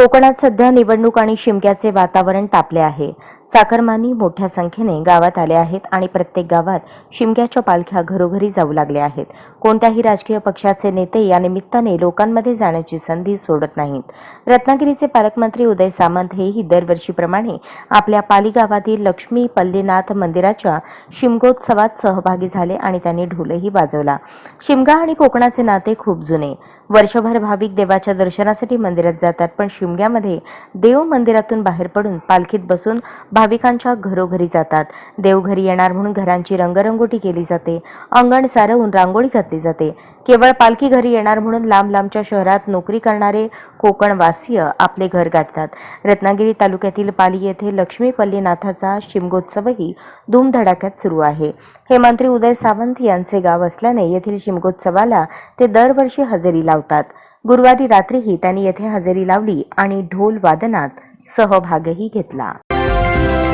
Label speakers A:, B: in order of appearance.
A: कोकणात सध्या निवडणूक आणि शिमक्याचे वातावरण तापले आहे. चाकरमानी मोठ्या संख्येने गावात आले आहेत आणि प्रत्येक गावात शिमग्याच्या पालख्या घरोघरी जाऊ लागल्या आहेत. कोणत्याही राजकीय पक्षाचे नेते या निमित्ताने लोकांमध्ये जाण्याची संधी सोडत नाहीत. रत्नागिरीचे पालकमंत्री उदय सामंत हेही दरवर्षीप्रमाणे आपल्या पाली गावातील लक्ष्मी पल्लीनाथ मंदिराच्या शिमगोत्सवात सहभागी झाले आणि त्यांनी ढोलही वाजवला. शिमगा आणि कोकणाचे नाते खूप जुने. वर्षभर भाविक देवाच्या दर्शनासाठी मंदिरात जातात पण शिमग्यामध्ये देव मंदिरातून बाहेर पडून पालखीत बसून भाविकांच्या घरोघरी जातात. देवघरी येणार म्हणून घरांची रंगरंगोटी केली जाते. अंगण सारवून रांगोळी घातली जाते. केवळ पालखी घरी येणार म्हणून लांब लांबच्या शहरात नोकरी करणारे कोकणवासीय आपले घर गाठतात. रत्नागिरी तालुक्यातील पाली येथे लक्ष्मीपल्लीनाथाचा शिमगोत्सवही धूमधडाक्यात सुरू आहे. हे मंत्री उदय सावंत यांचे गाव असल्याने येथील शिमगोत्सवाला ते दरवर्षी हजेरी लावतात. गुरुवारी रात्रीही त्यांनी येथे हजेरी लावली आणि ढोल वादनात सहभागही घेतला.